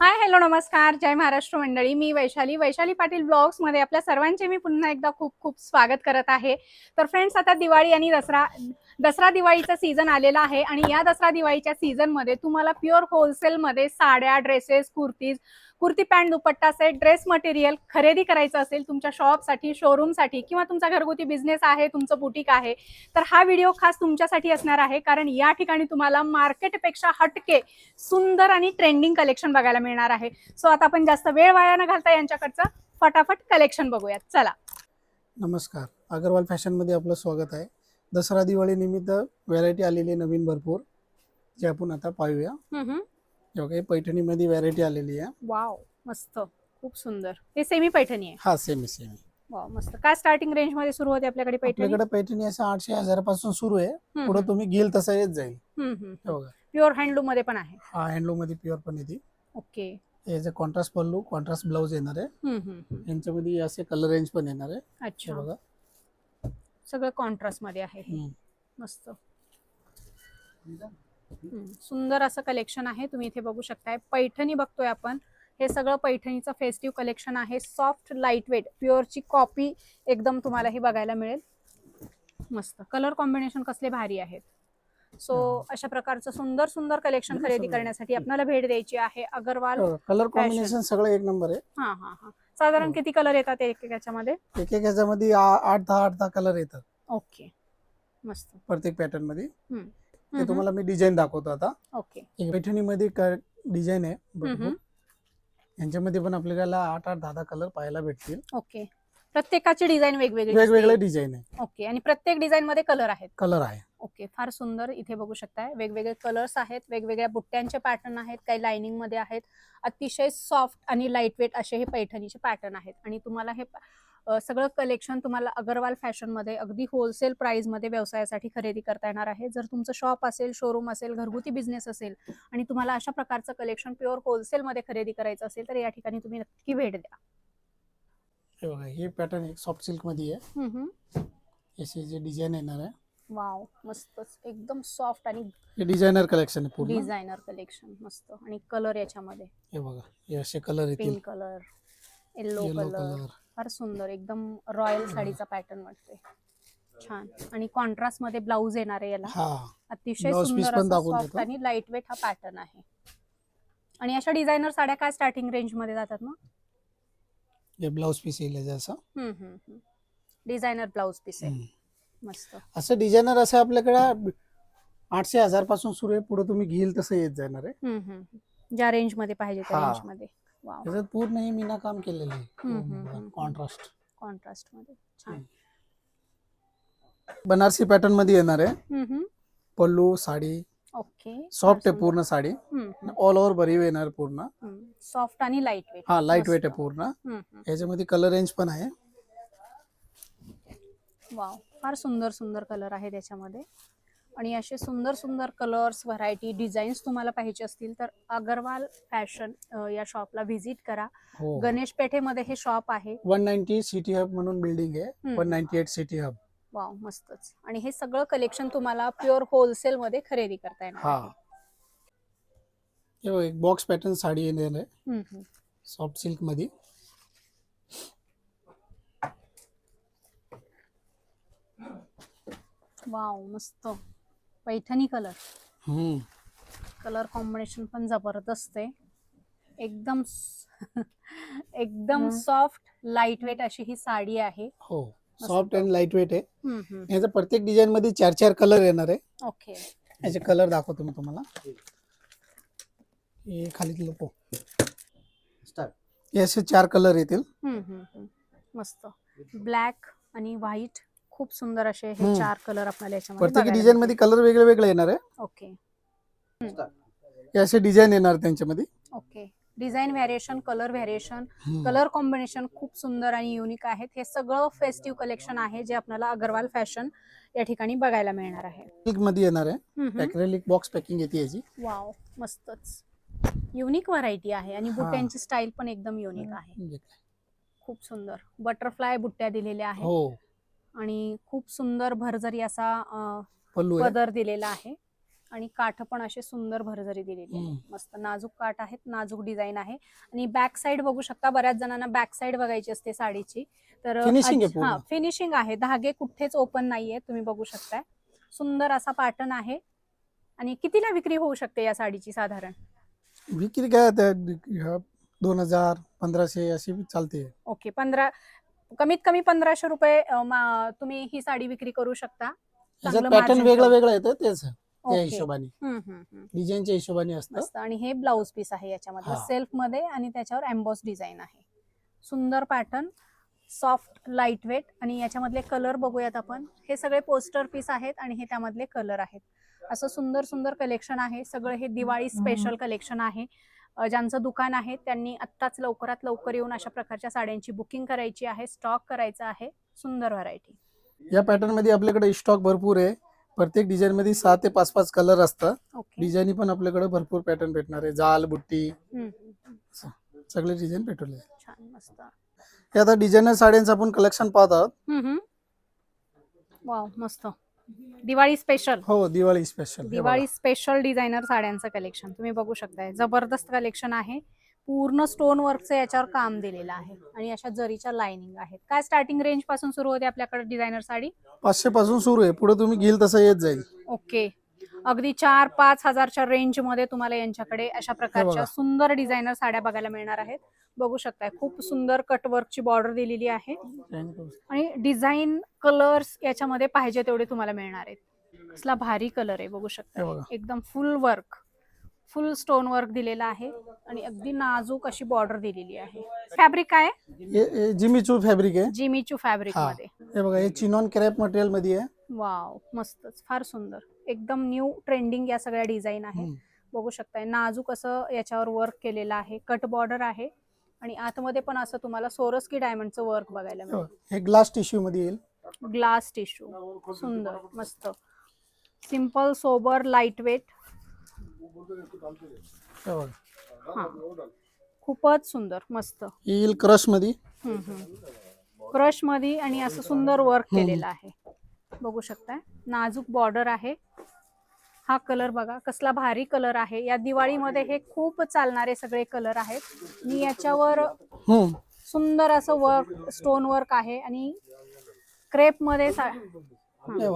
Hi hello नमस्कार. जय महाराष्ट्र मंडळी. मी वैशाली. वैशाली पाटील ब्लॉग्समध्ये आपल्या सर्वांचे मी पुन्हा एकदा खूप खूप स्वागत करत आहे. तर फ्रेंड्स आता दिवाळी आणि दसरा दसरा दिवाळीचा सीझन आलेला आहे आणि या दसरा दिवाळीच्या सीझनमध्ये तुम्हाला प्युअर होलसेल मध्ये साड्या dresses kurtis kurti pant dupatta set dress material खरेदी करायचं असेल तुमच्या शॉपसाठी शोरूमसाठी किंवा तुमचा घरगुती बिझनेस आहे तुमचं बुटीक आहे तर हा व्हिडिओ खास तुमच्यासाठी असणार आहे. कारण या ठिकाणी तुम्हाला मार्केटपेक्षा हटके सुंदर आणि ट्रेंडिंग कलेक्शन बघायला मिळणार आहे. सो आता आपण जास्त वेळ वाया न घालता यांच्याकडचं फटाफट कलेक्शन बघूयात. चला. नमस्कार. अगरवाल फॅशनमध्ये आपलं स्वागत आहे. दसरा दिवाळी निमित्त व्हरायटी आलेली नवीन भरपूर जे आपण आता पाहूया. काही पैठणीमध्ये व्हरायटी आलेली आहे. वाव मस्त. खूप सुंदर. हे सेमी पैठणी आहे. हा सेमी सेमी वाव मस्त. काय स्टार्टिंग रेंजमध्ये सुरू होते आपल्याकडे पैठणी? आपल्याकडे पैठणी असं आठशे हजारपासून सुरू आहे. पुढे तुम्ही घेईल तसं येत जाईल. हे बघा. प्युअर हँडलूममध्ये पण आहे. हा हँडलूममध्ये प्युअर पण येते ओके याचे कॉन्ट्रास्ट पल्लू कॉन्ट्रास्ट ब्लाऊज येणार आहे. यांच्यामध्ये असे कलर रेंज पण येणार आहे. हे अच्छा बघा. सगळं कॉन्ट्रास्टमध्ये आहे हे. हम्म. मस्त. सुंदर असं कलेक्शन आहे तुम्ही इथे बघू शकताय. पैठणी बघतोय आपण. हे सगळं पैठणीचं फेस्टिव्ह कलेक्शन आहे. सॉफ्ट लाइट वेट प्युअरची कॉपी एकदम तुम्हाला हे बघायला मिळेल. मस्त. कलर कॉम्बिनेशन कसले भारी आहेत. सो. अशा प्रकारचं सुंदर सुंदर कलेक्शन खरेदी. करण्यासाठी आपल्याला भेट द्यायची आहे. अगरवाल कलर कॉम्बिनेशन सगळं एक नंबर आहे. हा हा हा. साधारण हो. किती कलर येतात एक याच्यामध्ये एक एक आठ दहा आठ दहा कलर येतात. ओके मस्त. प्रत्येक पॅटर्नमध्ये. ते तुम्हाला मी डिझाईन दाखवतो आता. ओके. एक पैठणीमध्ये डिझाईन आहे भरपूर. यांच्यामध्ये पण आपल्याला आठ आठ दहा दहा कलर पाहायला भेटतील. ओके. प्रत्येकाची डिझाईन वेगवेगळी वेगवेगळे. डिझाईन आहे. ओके. आणि प्रत्येक डिझाईन मध्ये कलर आहेत. कलर आहे. ओके. फार सुंदर इथे बघू शकताय. वेगवेगळे कलर्स आहेत. वेगवेगळ्या बुट्ट्यांचे पॅटर्न आहेत. काही लाइनिंगमध्ये आहेत. अतिशय सॉफ्ट आणि लाइट वेट असे हे पैठणीचे पॅटर्न आहेत. आणि तुम्हाला हे सगळं कलेक्शन तुम्हाला अगरवाल फॅशनमध्ये अगदी होलसेल प्राइसमध्ये व्यवसायासाठी खरेदी करता येणार आहे. जर तुमचं शॉप असेल शोरूम असेल घरगुती बिझनेस असेल आणि तुम्हाला अशा प्रकारचं कलेक्शन प्युअर होलसेल मध्ये खरेदी करायचं असेल तर या ठिकाणी तुम्ही नक्की भेट द्या. हे पॅटर्न एक सॉफ्ट सिल्कमध्ये आहे. याचे जे डिझाईन येणार आहे. वाव मस्तच एकदम सॉफ्ट आणि डिझायनर कलेक्शन आहे पूर्ण. डिझायनर कलेक्शन मस्त. आणि कलर याच्यामध्ये. हे बघा हे असे कलर येतील. Pink colour yellow yellow colour फार सुंदर एकदम रॉयल साडीचा पॅटर्न वाटते छान. आणि कॉन्ट्रास्टमध्ये ब्लाऊज येणार आहे याला. हा. अतिशय Blouse piece सुंदर पण दाखवून सॉफ्ट देतो. आणि लाइट वेट हा पॅटर्न आहे. आणि अशा डिझायनर साड्या काय स्टार्टिंग रेंजमध्ये जातात मग? ब्लाऊज पीस येईल असं. डिझायनर ब्लाऊज पीस आहे. मस्त. असं डिझायनर असं आपल्याकडे आठशे हजारपासून सुरू आहे. पुढे तुम्ही घेईल तसं येत जाणार आहे. हम्म, हम्म, हम्म. ज्या रेंजमध्ये पाहिजे त्या हा. रेंजमध्ये. त्याच्यात पूर्ण हे मीना काम केलेलं आहे. कॉन्ट्रास्ट कॉन्ट्रास्टमध्ये छान. बनारसी पॅटर्नमध्ये येणार आहे. पल्लू साडी. ओके सॉफ्ट आहे पूर्ण साडी. ऑल ओव्हर भरीव येणार पूर्ण. सॉफ्ट आणि लाइट वेट हा लाइट वेट आहे पूर्ण. याच्यामध्ये कलर रेंज पण आहे. वाव फार सुंदर सुंदर कलर आहे त्याच्यामध्ये. आणि असे सुंदर सुंदर कलर्स व्हरायटी डिझाईन्स तुम्हाला पाहिजे असतील तर अगरवाल फॅशन या शॉपला व्हिजिट करा. हो गणेश पेठेमध्ये हे शॉप आहे. वन नाईन्टी सिटी हब म्हणून बिल्डिंग आहे. One ninety eight city hub wow मस्तच. आणि हे सगळं कलेक्शन तुम्हाला प्युअर होलसेल मध्ये खरेदी करता येणार. हा. हे बघ, एक बॉक्स पॅटर्न साडी येणार आहे. हम्म, हम्म. सॉफ्ट सिल्कमध्ये वाव मस्त. Paithani colour hmm. Colour combination पण जबरदस्त आहे एकदम स- एकदम हम्म. सॉफ्ट लाइट वेट अशी ही साडी आहे. हो. सॉफ्ट अँड लाइट वेट आहे. याचा प्रत्येक डिझाईन मध्ये चार चार कलर येणार आहे. ओके याचे कलर दाखवतो मी तुम्हाला. हे खाली लोको हे असे चार कलर येतील. हम्म, हम्म, हम्म. मस्त. ब्लॅक आणि व्हाईट खूप सुंदर असे हे हम्म. चार कलर आपल्याला याच्यामध्ये प्रत्येक बघायला डिझाईन मध्ये कलर वेगळे वेगळे येणार आहे. मिळतील. ओके. हे असे डिझाईन येणार त्यांच्यामध्ये. Okay. Design variation colour variation hmm. Colour combination खूप सुंदर आणि युनिक आहेत. हे सगळं फेस्टिव्ह कलेक्शन आहे जे आपल्याला अगरवाल फॅशन या ठिकाणी बघायला मिळणार आहे. मध्ये येणार आहे. हम्म, हम्म. अॅक्रेलिक बॉक्स पॅकिंग येते याची. वाव मस्तच. युनिक व्हरायटी आहे आणि हा. बुट्ट्यांची स्टाईल पण एकदम युनिक आहे. म्हणजे काय? खूप सुंदर. बटरफ्लाय बुट्ट्या दिलेल्या आहेत. हो. आणि खूप सुंदर भरजरी असा अं, पल्लू आहे पदर दिलेला आहे आणि काठ पण असे सुंदर भरजरी दिलेली आहे हम्म. मस्त नाजूक काठ आहेत नाजूक डिझाईन आहे. आणि बॅक साईड बघू शकता बऱ्याच जणांना बॅक साईड बघायची असते साडीची. तर Finishing आहे पूर्ण. फिनिशिंग आहे. धागे कुठेच ओपन नाहीये तुम्ही बघू शकताय. सुंदर असा पॅटर्न आहे. आणि कितीला विक्री होऊ शकते या साडीची साधारण? विक्री काय ह्या दोन हजार पंधराशे अशी चालते. ओके पंधरा कमीत कमी पंधराशे रुपये अं, मा- तुम्ही ही साडी विक्री करू शकता. त्याच्यात चांगलं पॅटर्न margin वेगळं. वेगळं येतं तेच त्या ओके. हिशोबाने. हम्म, हम्म, हम्म. डिझाईनच्या हिशोबाने असतं. मस्त. आणि हे ब्लाउज पीस आहे याच्यामध्ये हा. सेल्फमध्ये आणि त्याच्यावर एम्बॉस डिझाईन आहे. सुंदर पॅटर्न सॉफ्ट लाइट वेट आणि याच्यामधले कलर बघूयात आपण. हे सगळे पोस्टर पीस आहेत आणि हे त्यामधले कलर आहेत. असं सुंदर सुंदर कलेक्शन आहे. सगळं हे दिवाळी स्पेशल कलेक्शन आहे. ज्यांचं दुकान आहे त्यांनी आत्ताच लवकरात लवकर येऊन अशा प्रकारच्या साड्यांची बुकिंग करायची आहे स्टॉक करायचा आहे सुंदर व्हरायटी. या पॅटर्नमध्ये आपल्याकडे स्टॉक भरपूर आहे. प्रत्येक डिझाईन मध्ये सहा ते पाच पाच कलर असतात. डिझाईन पण आपल्याकडे भरपूर पॅटर्न भेटणार आहे. जाल बुट्टी. सगळे डिझाईन भेटवले छान मस्त. हे आता डिझायनर साड्यांचं आपण कलेक्शन पाहत आहोत. हम्म, हम्म. वाव मस्त. दिवाळी स्पेशल हो Diwali special Diwali special designer साड्यांचं कलेक्शन तुम्ही बघू शकताय. जबरदस्त कलेक्शन आहे. पूर्ण स्टोन वर्कचं याच्यावर काम दिलेलं आहे. आणि अशा जरीच्या लाइनिंग आहेत. काय स्टार्टिंग रेंजपासून सुरू होते आपल्याकडे डिझायनर साडी? पाचशे पासून सुरू आहे. पुढे तुम्ही घेईल तसं येत जाईल. ओके अगदी चार पाच हजारच्या रेंजमध्ये तुम्हाला यांच्याकडे अशा प्रकारच्या. सुंदर डिझायनर साड्या बघायला मिळणार आहेत. बघू शकताय खूप सुंदर कटवर्कची बॉर्डर दिलेली आहे. आणि डिझाईन कलर्स याच्यामध्ये पाहिजे तेवढे तुम्हाला मिळणार आहेत. कसला भारी कलर आहे बघू शकता. एकदम full work full stone work दिलेला आहे. आणि अगदी नाजूक अशी बॉर्डर दिलेली आहे. फॅब्रिक काय? जिमीचू फॅब्रिक आहे. Jimmy Choo fabric. मध्ये. हे बघा हे चिनॉन क्रॅप मटेरियलमध्ये आहे. वाव मस्तच. फार सुंदर. एकदम न्यू ट्रेंडिंग या सगळ्या डिझाईन आहे हम्म. बघू शकताय. नाजूक असं याच्यावर वर्क केलेलं आहे. कट बॉर्डर आहे. आणि आतमध्ये पण असं तुम्हाला सोरस्की डायमंडचं वर्क बघायला हे मिळेल. हे ग्लास टिश्यू मध्ये येईल. ग्लास टिश्यू सुंदर मस्त. सिंपल सोबर लाइट वेट खूपच सुंदर मस्त. येईल क्रशमध्ये क्रशमध्ये आणि असं सुंदर वर्क. केलेलं आहे. बघू शकताय. नाजूक बॉर्डर आहे. हा कलर बघा कसला भारी कलर आहे. या दिवाळीमध्ये हे खूप चालणारे सगळे कलर आहेत. मी याच्यावर हम्म सुंदर असं वर्क स्टोन वर्क आहे आणि क्रेपमध्ये हे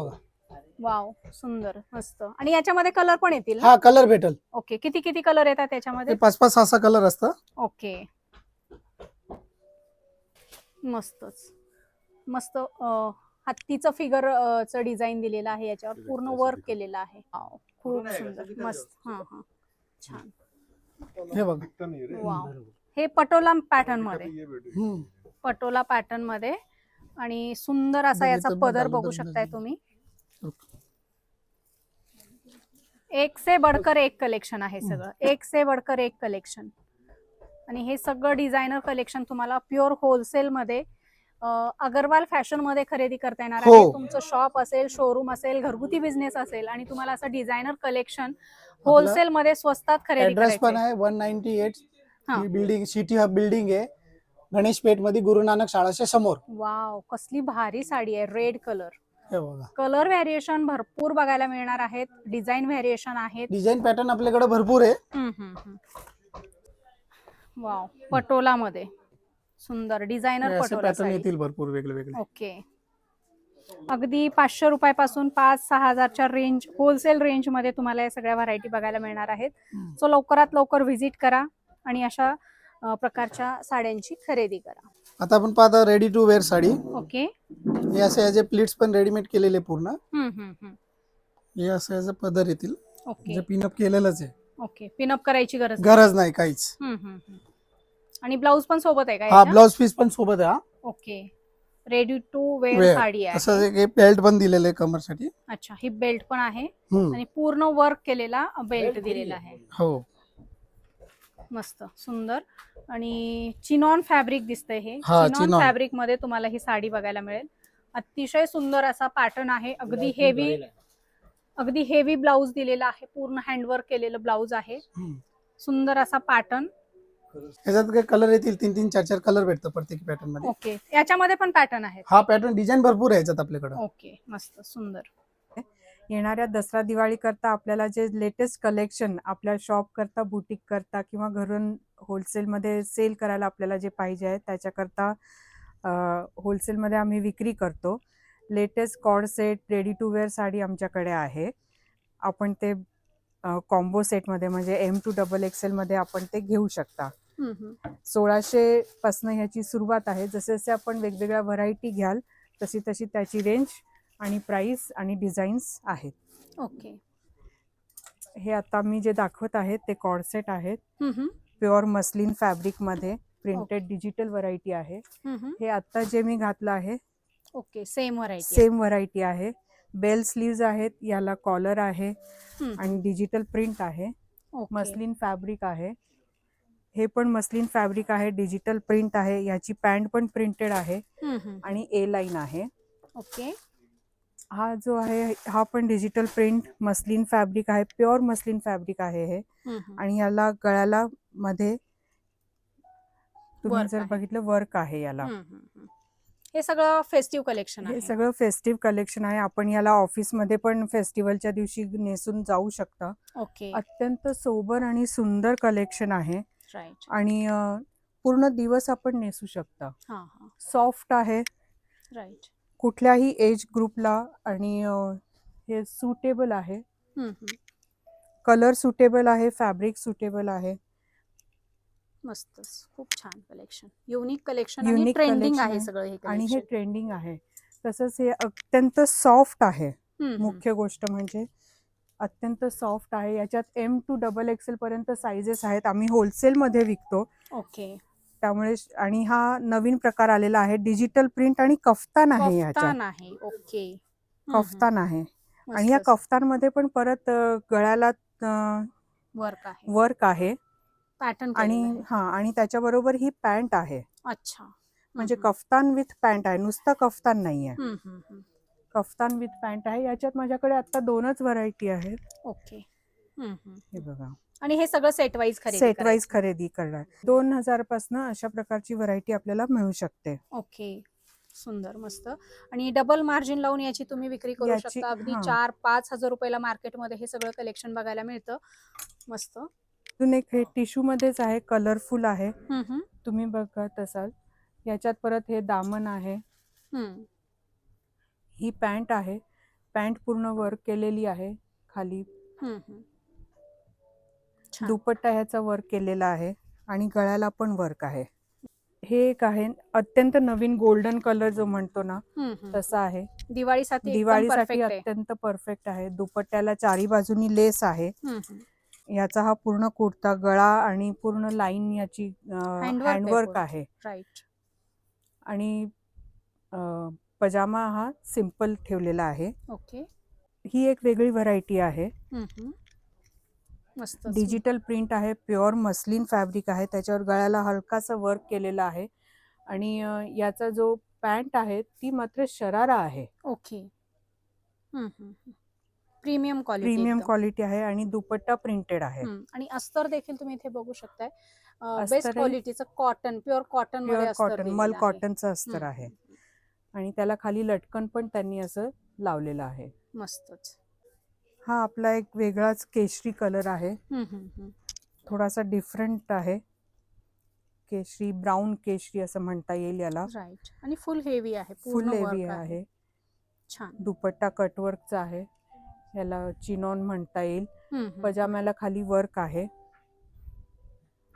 वाव सुंदर मस्त. आणि याच्यामध्ये कलर पण येतील हा कलर भेटल. ओके किती किती कलर येतात हे त्याच्यामध्ये पाच पाच सहा सहा कलर असतं. ओके मस्तच. मस्त हत्तीचं फिगर च डिझाईन दिलेलं आहे याच्यावर. पूर्ण वर्क केलेलं आहे. खूप सुंदर. मस्त. हा हा. छान. हे बघा. वाव. हे पटोला पॅटर्नमध्ये. पटोला पॅटर्नमध्ये. आणि सुंदर असा बघ, याचा पदर बघा, शकताय. तुम्ही. एक से बडकर एक कलेक्शन आहे सगळं. एक से बडकर एक कलेक्शन आणि हे सगळं डिझायनर कलेक्शन तुम्हाला प्युअर होलसेल मध्ये अगरवाल फॅशनमध्ये खरेदी करता येणार आहे. हो. तुमचं शॉप असेल शोरूम असेल घरगुती बिझनेस असेल आणि तुम्हाला असं डिझायनर कलेक्शन होलसेल मध्ये स्वस्तात खरेदी ऍड्रेस पण करायचं आहे वन नाईन्टी एट हा. बिल्डिंग सिटी हब बिल्डिंग आहे. गणेश पेठमध्ये गुरु नानक शाळाच्या समोर. वाव कसली भारी साडी आहे रेड कलर हे बघा. कलर व्हेरिएशन भरपूर बघायला मिळणार आहेत. डिझाईन व्हेरिएशन आहेत. डिझाईन पॅटर्न आपल्याकडे भरपूर आहे. हम्म, हम्म, हम्म. वाव पटोला मध्ये सुंदर डिझायनर पॅटर्न. येतील भरपूर वेगळे वेगळे ओके. अगदी पाचशे रुपयापासून पाच सहा हजारच्या रेंज होलसेल रेंजमध्ये तुम्हाला या सगळ्या व्हरायटी बघायला मिळणार आहेत. सो लवकरात लवकर व्हिजिट करा आणि अशा प्रकारच्या साड्यांची खरेदी करा. आता आपण पाहता ready to wear sari. Okay. हे असे याचे प्लीट्स पण रेडीमेड केलेले पूर्ण. हे असं याचं पदर येतील. ओके. पिनअप केलेलंच आहे. ओके. पिनअप करायची गरज. गरज नाही काहीच. आणि ब्लाऊज पण सोबत आहे का हा याच्या? ब्लाउज पीस पण सोबत आहे हा. Okay. Ready to wear Wear. Sari आहे. असं एक बेल्ट पण दिलेलं आहे कमरसाठी अच्छा ही बेल्ट पण आहे. हम्म. आणि पूर्ण वर्क केलेला बेल्ट दिलेला आहे. हो. मस्त सुंदर. आणि चिनॉन फॅब्रिक दिसतंय हे. हा, चिनॉन. फॅब्रिकमध्ये तुम्हाला ही साडी बघायला मिळेल. अतिशय सुंदर असा पॅटर्न आहे. अगदी हेवी अगदी हेवी ब्लाऊज दिलेला आहे. पूर्ण हँडवर्क केलेलं ब्लाऊज आहे. हम्म. सुंदर असा पॅटर्न याच्यात काही कलर येतील? तीन तीन चार चार कलर भेटतं प्रत्येक पॅटर्नमध्ये. ओके. याच्यामध्ये पण पॅटर्न आहेत? हा पॅटर्न डिझाईन भरपूर आहे याच्यात आपल्याकडे. ओके. मस्त. सुंदर. येणाऱ्या दसरा दिवाळी करता आपल्याला जे लेटेस्ट कलेक्शन आपल्या शॉप करता बुटीक करता किंवा घरून होलसेलमध्ये सेल करायला आपल्याला जे पाहिजे आहे त्याच्याकरता होलसेलमध्ये आम्ही विक्री करतो. Latest coord set ready to wear sari आमच्याकडे आहे. आपण ते कॉम्बो सेटमध्ये म्हणजे एम टू डबल एक्सेलमध्ये आपण ते घेऊ शकता. सोळाशे पासनं ह्याची सुरुवात आहे. जसे जसे आपण वेगवेगळ्या व्हरायटी घ्याल तशी तशी त्याची रेंज आणि प्राइस आणि डिझाईन्स आहेत. ओके हे आता मी जे दाखवत आहे ते कॉडसेट आहेत. प्युअर मस्लिन फॅब्रिकमध्ये प्रिंटेड डिजिटल व्हरायटी आहे. हे आता जे मी घातलं आहे okay same variety same variety आहे. बेल स्लीव्ज आहेत याला कॉलर आहे आणि डिजिटल प्रिंट आहे. मस्लिन फॅब्रिक आहे. हे पण मस्लिन फॅब्रिक आहे डिजिटल प्रिंट आहे याची पॅन्ट पण प्रिंटेड आहे आणि ए लाईन आहे. ओके. हा जो आहे हा पण डिजिटल प्रिंट मस्लिन फॅब्रिक आहे प्युअर मस्लिन फॅब्रिक आहे हे. आणि याला गळ्याला मध्ये तुम्ही जर. बघितलं वर्क आहे याला. हे सगळं फेस्टिव्ह कलेक्शन हे सगळं फेस्टिव्ह कलेक्शन आहे. आपण याला ऑफिसमध्ये पण फेस्टिवलच्या दिवशी नेसून जाऊ शकता. ओके. अत्यंत सोबर आणि सुंदर कलेक्शन आहे. राईट आणि पूर्ण दिवस आपण नेसू शकता. सॉफ्ट आहे. राईट कुठल्याही एज ग्रुपला आणि हे सुटेबल आहे. कलर सुटेबल आहे फॅब्रिक सुटेबल आहे. मस्तच खूप छान collection unique collection Unique trending आहे. सगळं हे आणि हे. ट्रेंडिंग आहे. तसंच हे अत्यंत सॉफ्ट आहे. मुख्य गोष्ट म्हणजे अत्यंत सॉफ्ट आहे. याच्यात एम टू डबल एक्सेल पर्यंत साईजेस आहेत. आम्ही होलसेलमध्ये विकतो. ओके त्यामुळे आणि हा नवीन प्रकार आलेला आहे. डिजिटल प्रिंट आणि कफ्तान आहे कफ्तान आहे. ओके कफ्तान आहे. आणि या. कफ्तानमध्ये पण परत गळ्याला वर्क आहे. वर्क आहे. पॅटर्न आणि हा आणि त्याच्याबरोबर ही पॅन्ट आहे. अच्छा. म्हणजे कफ्तान विथ पॅन्ट आहे. नुसतं कफ्तान नाही आहे. कफ्तान विथ पॅन्ट आहे. याच्यात माझ्याकडे आता दोनच व्हरायटी आहेत. ओके. हे बघा. आणि हे सगळं सेट वाईज खरेदी सेट वाईज. खरेदी करणार. दोन हजार पासन अशा प्रकारची व्हरायटी आपल्याला मिळू शकते. ओके. सुंदर मस्त. आणि डबल मार्जिन लावून याची तुम्ही विक्री करू याची- शकता. अगदी हा. चार पाच हजार रुपयाला मार्केटमध्ये हे सगळं कलेक्शन बघायला मिळतं. मस्त. अजून एक हे टिश्यू मध्येच आहे. कलरफुल आहे. हम्म, हम्म. तुम्ही बघत असाल. याच्यात परत हे दामन आहे. हम्म. ही पॅन्ट आहे पॅन्ट पूर्ण वर्क केलेली आहे खाली. दुपट्टा ह्याचा वर्क केलेला आहे आणि गळ्याला पण वर्क आहे हे एक आहे अत्यंत नवीन गोल्डन कलर जो म्हणतो ना. तसा आहे दिवाळीसाठी दिवाळीसाठी. अत्यंत परफेक्ट आहे दुपट्ट्याला चारी बाजूनी लेस आहे. याचा हा पूर्ण कुर्ता गळा आणि पूर्ण लाईन याची हँडवर्क. आहे आणि पजामा हा सिंपल ठेवलेला आहे. ओके. ही एक वेगळी व्हरायटी आहे. मस्त डिजिटल प्रिंट आहे प्युअर मस्लिन फॅब्रिक आहे त्याच्यावर गळ्याला हलकासा वर्क केलेला आहे. आणि याचा जो पॅन्ट आहे ती मात्र शरारा आहे. Okay. Premium quality premium quality आहे आणि दुपट्टा प्रिंटेड आहे. आणि अस्तर देखील तुम्ही इथे बघू शकताय. बेस्ट क्वालिटीचं cotton pure cotton pure cotton मल कॉटनचं अस्तर. आहे. आणि त्याला खाली लटकन पण त्यांनी असं लावलेलं आहे. मस्तच. हा आपला एक वेगळाच केशरी कलर आहे. थोडासा डिफरंट आहे. केशरी ब्राऊन केशरी असं म्हणता येईल याला. राईट आणि फुल हेवी आहे फुल हेवी आहे. छान. दुपट्टा कटवर्कचा आहे. याला चिनॉन म्हणता येईल. पजाम्याला खाली वर्क आहे.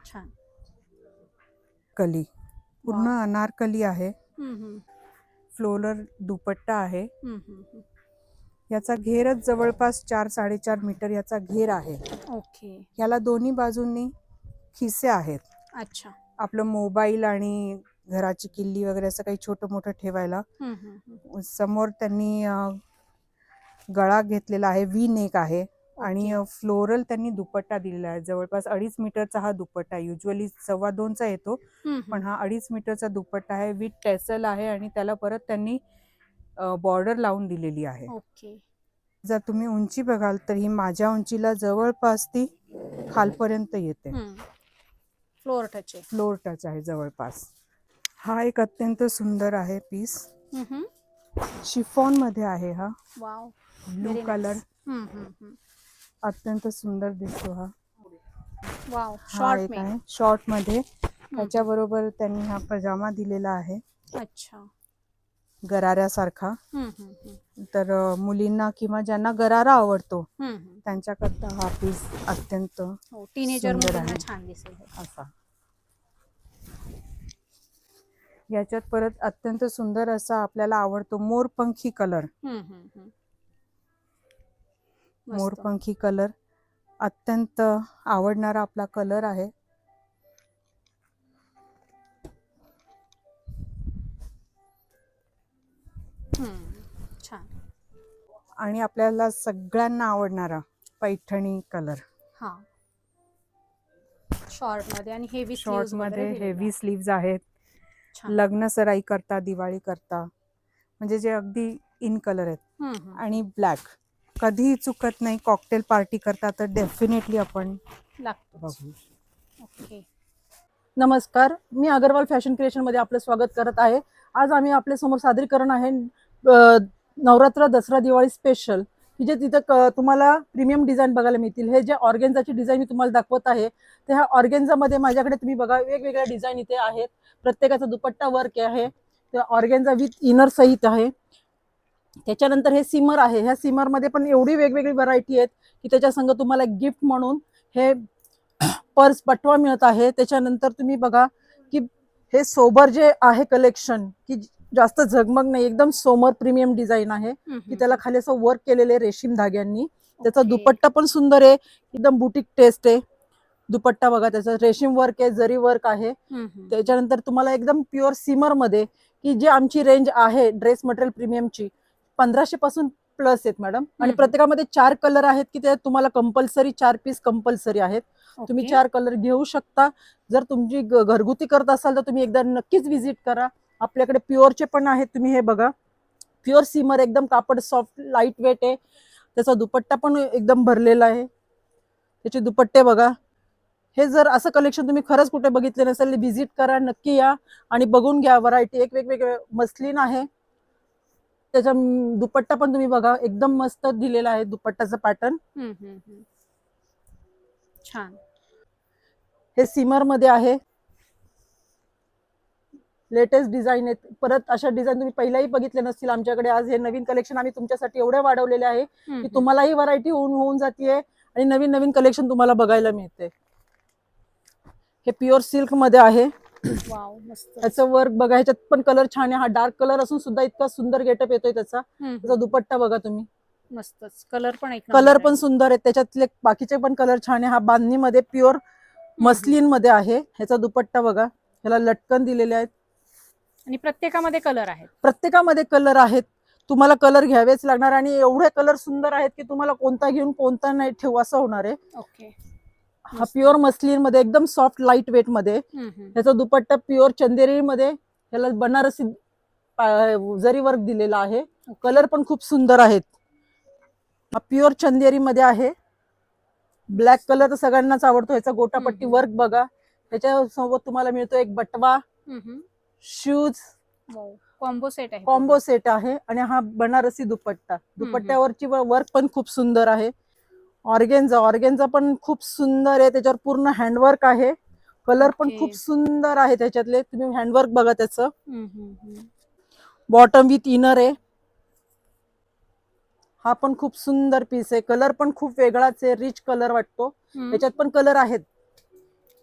छान. कली. पूर्ण. अनारकली आहे. फ्लोलर दुपट्टा आहे. याचा घेरच जवळपास चार साडेचार मीटर याचा घेर आहे. ओके. याला दोन्ही बाजूंनी खिसे आहेत. अच्छा. आपलं मोबाईल आणि घराची किल्ली वगैरे असं काही छोटं मोठं ठेवायला. समोर त्यांनी गळा घेतलेला आहे. वी नेक आहे. आणि. फ्लोरल त्यांनी दुपट्टा दिलेला आहे. जवळपास अडीच मीटरचा हा दुपट्टा युजली सव्वा दोनचा येतो पण. हा अडीच मीटरचा दुपट्टा आहे. विथ टेसल आहे आणि त्याला परत त्यांनी बॉर्डर लावून दिलेली आहे. जर तुम्ही उंची बघाल तर ही माझ्या उंचीला जवळपास ती खालपर्यंत येते. फ्लोअर टच आहे. फ्लोर टच आहे जवळपास. हा एक अत्यंत सुंदर आहे पीस. शिफॉनमध्ये आहे हा. वाव ब्लू कलर अत्यंत सुंदर दिसतो हा वाव हा शॉर्ट एक में आहे शॉर्टमध्ये त्याच्याबरोबर त्यांनी हा पजामा दिलेला आहे अच्छा गराऱ्यासारखा हम्म, हम्म, हम्म. तर अ, मुलींना किंवा ज्यांना गरारा आवडतो हम्म, हम्म. त्यांच्याकरता हा पीस अत्यंत हो टीनेजर सुंदर मुलींना आहे. छान दिसेल हे. असा याच्यात परत अत्यंत सुंदर असा आपल्याला आवडतो मोरपंखी कलर हम्म, हम्म, हम्म. मोरपंखी कलर. अत्यंत आवडणारा आपला कलर आहे. छान. आणि आपल्याला सगळ्यांना आवडणारा पैठणी कलर. हा. शॉर्टमध्ये आणि हेवी शॉर्टमध्ये हेवी स्लीव्ज आहेत. लग्न सराई करता दिवाळी करता. म्हणजे जे अगदी इन कलर आहेत. आणि ब्लॅक कधीही चुकत नाही कॉकटेल पार्टी करता तर डेफिनेटली आपण लागतो बघू. ओके नमस्कार. मी अगरवाल फॅशन क्रिएशनमध्ये आपलं स्वागत करत आहे. आज आम्ही आपल्यासमोर सादरीकरण आहे नवरात्र दसरा दिवाळी स्पेशल की जे तिथं क- तुम्हाला प्रीमियम डिझाईन बघायला मिळतील. हे जे ऑर्गेन्झाची डिझाईन मी तुम्हाला दाखवत आहे ते ह्या ऑर्गेन्झामध्ये माझ्याकडे तुम्ही बघा वेगवेगळ्या डिझाईन इथे आहेत. प्रत्येकाचा दुपट्टा वर्क आहे. ते ऑर्गेन्झा विथ इनर सहित आहे. त्याच्यानंतर हे सिमर आहे. ह्या सिमरमध्ये पण एवढी वेगवेगळी व्हरायटी आहेत की त्याच्या संग तुम्हाला गिफ्ट म्हणून हे पर्स बटवा मिळत आहे. त्याच्यानंतर तुम्ही बघा की हे सोबर जे आहे कलेक्शन की जास्त झगमग नाही एकदम सोमर प्रीमियम डिझाईन आहे. की त्याला खाली असं वर्क केलेलं रेशीम धाग्यांनी. त्याचा. दुपट्टा पण सुंदर आहे. एकदम बुटीक टेस्ट आहे. दुपट्टा बघा त्याचं. रेशीम वर्क आहे जरी वर्क आहे. त्याच्यानंतर तुम्हाला एकदम प्युअर सिमरमध्ये की जी आमची रेंज आहे ड्रेस मटेरियल प्रीमियमची पंधराशे पासून प्लस आहेत मॅडम आणि. प्रत्येकामध्ये चार कलर आहेत की ते तुम्हाला कंपल्सरी चार पीस कंपल्सरी आहेत. तुम्ही. चार कलर घेऊ शकता. जर तुमची घरगुती करत असाल तर तुम्ही एकदा नक्कीच व्हिजिट करा. आपल्याकडे प्युअरचे पण आहेत तुम्ही हे बघा. प्युअर सीमर एकदम कापड सॉफ्ट लाइट वेट आहे. त्याचा दुपट्टा पण एकदम भरलेला आहे. त्याचे दुपट्टे बघा. हे जर असं कलेक्शन तुम्ही खरंच कुठे बघितले नसेल व्हिजिट करा नक्की या. आणि बघून घ्या व्हरायटी एक वेगवेगळे मसलीन आहे. त्याचा म, दुपट्टा पण तुम्ही बघा एकदम मस्त दिलेला आहे दुपट्टाचं पॅटर्न. छान. हे सिमरमध्ये आहे. लेटेस्ट डिझाईन आहेत. परत अशा डिझाईन तुम्ही पहिल्याही बघितले नसतील आमच्याकडे. आज हे नवीन कलेक्शन आम्ही तुमच्यासाठी एवढे वाढवलेले आहे की तुम्हालाही व्हरायटी होऊन होऊन जाते आणि नवीन नवीन कलेक्शन तुम्हाला बघायला मिळते. हे प्युअर सिल्कमध्ये आहे. त्याचं वर्क बघा ह्याच्यात पण कलर छान आहे. हा डार्क कलर असून सुद्धा इतका सुंदर गेटअप येतोय त्याचा. त्याचा. दुपट्टा बघा तुम्ही. मस्तच. कलर पण कलर पण. सुंदर आहेत त्याच्यातले बाकीचे पण कलर छान आहे. हा बांधणीमध्ये प्युअर मस्लिनमध्ये आहे. ह्याचा दुपट्टा बघा. ह्याला लटकन दिलेले आहेत. आणि प्रत्येकामध्ये कलर आहेत. प्रत्येकामध्ये कलर आहेत. तुम्हाला कलर घ्यावेच लागणार आणि एवढे कलर सुंदर आहेत की तुम्हाला कोणता घेऊन कोणता नाही ठेवू असं होणार आहे. ओके हा. प्युअर मस्लिनमध्ये एकदम सॉफ्ट लाइट वेटमध्ये. ह्याचा दुपट्टा प्युअर चंदेरी मध्ये ह्याला बनारसी जरी वर्क दिलेला आहे. कलर पण खूप सुंदर आहेत. हा प्युअर चंदेरी मध्ये आहे. ब्लॅक कलर तर सगळ्यांनाच आवडतो. ह्याचा गोटापट्टी. वर्क बघा. ह्याच्या सोबत तुम्हाला मिळतो एक बटवा. शूज कॉम्बो सेट आहे. कॉम्बो सेट आहे. आणि हा बनारसी दुपट्टा. दुपट्ट्यावरची वर्क पण खूप सुंदर आहे. ऑर्गेन्झा ऑर्गेन्झा पण खूप सुंदर आहे त्याच्यावर पूर्ण हँडवर्क आहे. कलर पण. खूप सुंदर आहे त्याच्यातले तुम्ही हँडवर्क बघा त्याचं. बॉटम विथ इनर आहे. हा पण खूप सुंदर पीस आहे. कलर पण खूप वेगळाच आहे रिच कलर वाटतो. हम्म. याच्यात पण कलर आहेत.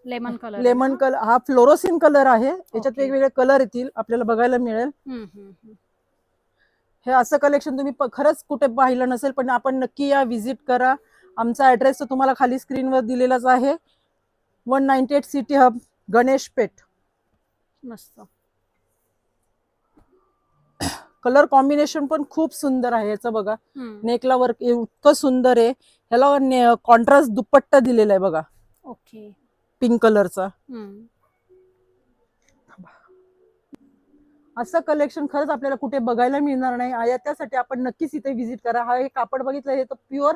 लेमन कलर लेमन कलर हा फ्लोरोसिन कलर आहे. याच्यात ओके. वेगवेगळे कलर येतील आपल्याला बघायला मिळेल. हे असं कलेक्शन तुम्ही खरंच कुठे पाहिलं नसेल पण आपण नक्की या व्हिजिट करा. आमचा ऍड्रेस तर तुम्हाला खाली स्क्रीनवर दिलेलाच आहे. One ninety eight city hub Ganesh Peth. मस्त. कलर कॉम्बिनेशन पण खूप सुंदर आहे याचं बघा. नेकला वर्क इतकं सुंदर आहे. ह्याला कॉन्ट्रास्ट दुपट्टा दिलेला आहे बघा. ओके. पिंक कलरचा. असं कलेक्शन खरंच आपल्याला कुठे बघायला मिळणार नाही. त्यासाठी आपण नक्कीच इथे व्हिजिट करा. हा हे कापड बघितलं हे तर प्युअर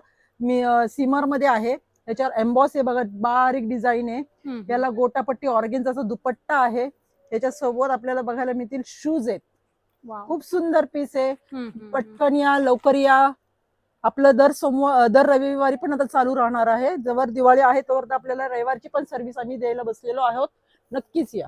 सिमरमध्ये आहे. त्याच्यावर एम्बॉस आहे बघा बारीक डिझाईन आहे. याला गोटापट्टी ऑर्गेन्झाचा दुपट्टा आहे. त्याच्या सोबत आपल्याला बघायला मिळतील शूज आहेत. खूप सुंदर पीस आहे. पटकन या लवकर या. आपलं दर सोमवार दर रविवारी पण आता चालू राहणार आहे. जवळ दिवाळी आहे तोवर तर आपल्याला रविवारची पण सर्व्हिस आम्ही द्यायला बसलेलो आहोत. नक्कीच या.